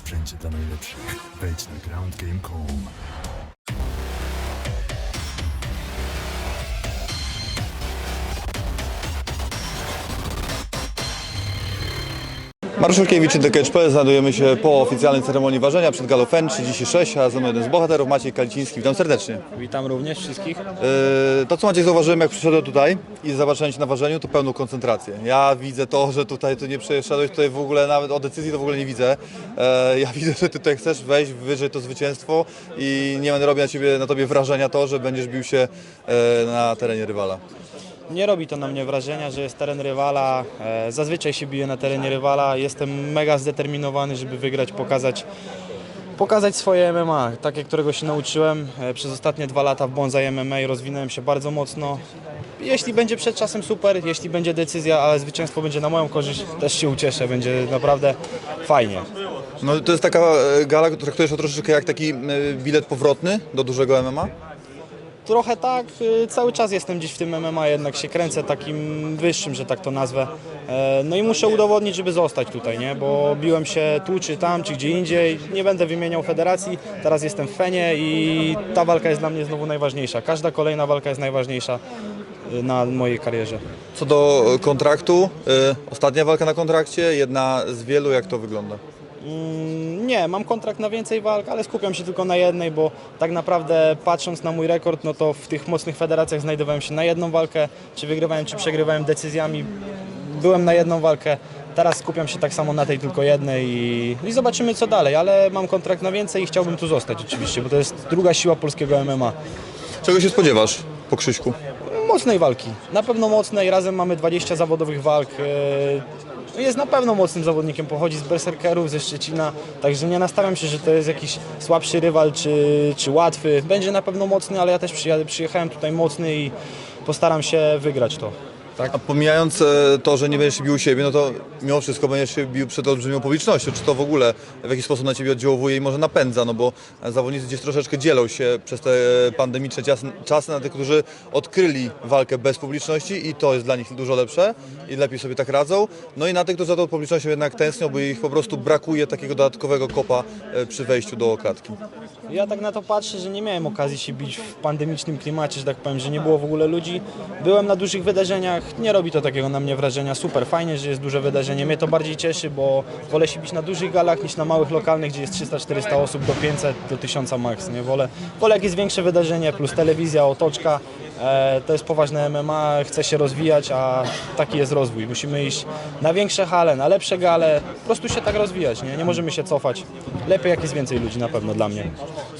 sprzęcie dla najlepszych. Wejdź na groundgame.com. Mariusz Szulkiewicz, DKHP. Znajdujemy się po oficjalnej ceremonii ważenia przed Galą FEN 36, a ze mną jeden z bohaterów, Maciej Kaliciński. Witam serdecznie. Witam również wszystkich. Yy, to co Maciej zauważyłem, jak przyszedłem tutaj i zobaczyłem Cię na ważeniu, to pełną koncentrację. Ja widzę to, że tutaj tu nie przeszedłeś, tutaj w ogóle nawet o decyzji to w ogóle nie widzę. Yy, ja widzę, że Ty tutaj chcesz wejść wyżej to zwycięstwo i nie będę robił na, ciebie, na Tobie wrażenia to, że będziesz bił się yy, na terenie rywala. Nie robi to na mnie wrażenia, że jest teren rywala. E, Zazwyczaj się biję na terenie rywala. Jestem mega zdeterminowany, żeby wygrać, pokazać, pokazać swoje MMA, takie, którego się nauczyłem. E, Przez ostatnie dwa lata w Bonsai MMA rozwinąłem się bardzo mocno. Jeśli będzie przed czasem super, jeśli będzie decyzja, ale zwycięstwo będzie na moją korzyść, też się ucieszę, będzie naprawdę fajnie. No, to jest taka e, gala, traktujesz to troszeczkę jak taki bilet powrotny do dużego MMA? Trochę tak, y, cały czas jestem gdzieś w tym MMA, jednak się kręcę takim wyższym, że tak to nazwę. E, No i muszę udowodnić, żeby zostać tutaj, nie? Bo biłem się tu, czy tam, czy gdzie indziej. Nie będę wymieniał federacji, teraz jestem w Fenie i ta walka jest dla mnie znowu najważniejsza. Każda kolejna walka jest najważniejsza y, na mojej karierze. Co do kontraktu, e, ostatnia walka na kontrakcie, jedna z wielu, jak to wygląda? Mm, Nie, mam kontrakt na więcej walk, ale skupiam się tylko na jednej, bo tak naprawdę patrząc na mój rekord, no to w tych mocnych federacjach znajdowałem się na jedną walkę, czy wygrywałem, czy przegrywałem decyzjami. Byłem na jedną walkę, teraz skupiam się tak samo na tej tylko jednej i, i zobaczymy co dalej, ale mam kontrakt na więcej i chciałbym tu zostać oczywiście, bo to jest druga siła polskiego MMA. Czego się spodziewasz po Krzyśku? Mocnej walki, na pewno mocnej, razem mamy 20 zawodowych walk. e, Jest na pewno mocnym zawodnikiem, pochodzi z berserkerów ze Szczecina, także nie nastawiam się, że to jest jakiś słabszy rywal czy, czy łatwy. Będzie na pewno mocny, ale ja też przyjechałem tutaj mocny i postaram się wygrać to. Tak? A pomijając e, to, że nie będziesz bił siebie, no to mimo wszystko będziesz się bił przed olbrzymią publicznością. Czy to w ogóle w jakiś sposób na Ciebie oddziałuje i może napędza? No bo zawodnicy gdzieś troszeczkę dzielą się przez te pandemiczne cias- czasy na tych, którzy odkryli walkę bez publiczności i to jest dla nich dużo lepsze i lepiej sobie tak radzą. No i na tych, którzy za tą publicznością jednak tęsknią, bo ich po prostu brakuje takiego dodatkowego kopa e, przy wejściu do klatki. Ja tak na to patrzę, że nie miałem okazji się bić w pandemicznym klimacie, że tak powiem, że nie było w ogóle ludzi. Byłem na dużych wydarzeniach, nie robi to takiego na mnie wrażenia. Super, fajnie, że jest duże wydarzenie. Mnie to bardziej cieszy, bo wolę się bić na dużych galach niż na małych lokalnych, gdzie jest 300-400 osób do 500, do 1000 max. Nie? Wolę, wolę jak jest większe wydarzenie, plus telewizja, otoczka. E, to jest poważne MMA, chce się rozwijać, a taki jest rozwój. Musimy iść na większe hale, na lepsze gale, po prostu się tak rozwijać, nie, nie możemy się cofać. Lepiej jak jest więcej ludzi na pewno dla mnie.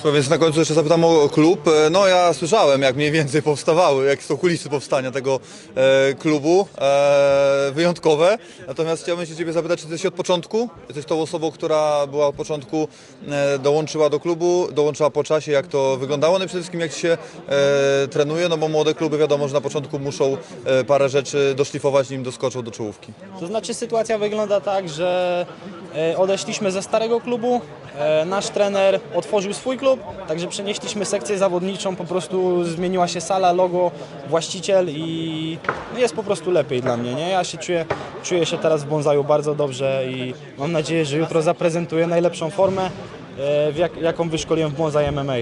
Słuchaj, więc na końcu jeszcze zapytam o klub. E, No ja słyszałem, jak mniej więcej powstawały, jak są kulisy powstania tego e, klubu, e, wyjątkowe. Natomiast chciałbym się Ciebie zapytać, czy Ty jesteś od początku? Jesteś tą osobą, która była od początku, e, dołączyła do klubu, dołączyła po czasie, jak to wyglądało? No i przede wszystkim jak się e, trenuje, no bo młode kluby wiadomo, że na początku muszą e, parę rzeczy doszlifować, nim doskoczą do czołówki. To znaczy sytuacja wygląda tak, że odeszliśmy ze starego klubu, e, nasz trener otworzył swój klub, także przenieśliśmy sekcję zawodniczą, po prostu zmieniła się sala, logo, właściciel i no jest po prostu lepiej dla mnie, nie? Ja się czuję, czuję się teraz w Bonsaju bardzo dobrze i mam nadzieję, że jutro zaprezentuję najlepszą formę, e, w jak, jaką wyszkoliłem w Bonsai MMA.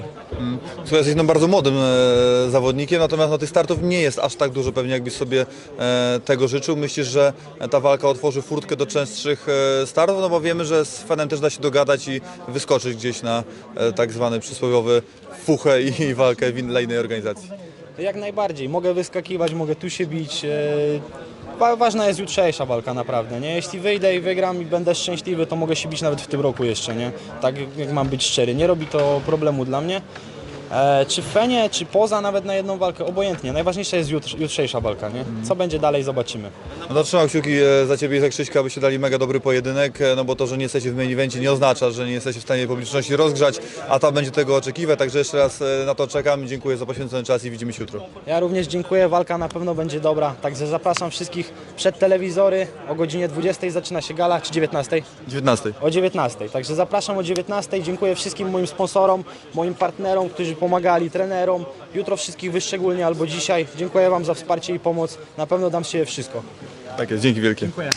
Słuchaj, jesteś no bardzo młodym e, zawodnikiem, natomiast no, tych startów nie jest aż tak dużo pewnie, jakbyś sobie e, tego życzył. Myślisz, że ta walka otworzy furtkę do częstszych e, startów? No bo wiemy, że z fanem też da się dogadać i wyskoczyć gdzieś na e, tak zwany przysłowiowy fuchę i, i walkę w innej organizacji. Jak najbardziej. Mogę wyskakiwać, mogę tu się bić. e, wa- Ważna jest jutrzejsza walka naprawdę, nie? Jeśli wyjdę i wygram i będę szczęśliwy, to mogę się bić nawet w tym roku jeszcze, nie? Tak jak mam być szczery. Nie robi to problemu dla mnie. E, czy w Fenie, czy poza nawet na jedną walkę, obojętnie. Najważniejsza jest jutr, jutrzejsza walka, nie? Co będzie dalej, zobaczymy. No to trzymam kciuki e, za Ciebie i za Krzyśka, abyście dali mega dobry pojedynek, e, no bo to, że nie jesteście w main evencie nie oznacza, że nie jesteście w stanie publiczności rozgrzać, a ta będzie tego oczekiwać, także jeszcze raz na to czekam. Dziękuję za poświęcony czas i widzimy się jutro. Ja również dziękuję, walka na pewno będzie dobra, także zapraszam wszystkich przed telewizory. O godzinie 20 zaczyna się gala, czy 19? 19. O 19. Także zapraszam o 19. Dziękuję wszystkim moim sponsorom, moim partnerom, którzy pomagali, trenerom. Jutro wszystkich wyszczególnię albo dzisiaj. Dziękuję Wam za wsparcie i pomoc. Na pewno dam się wszystko. Tak jest, dzięki wielkie. Dziękuję.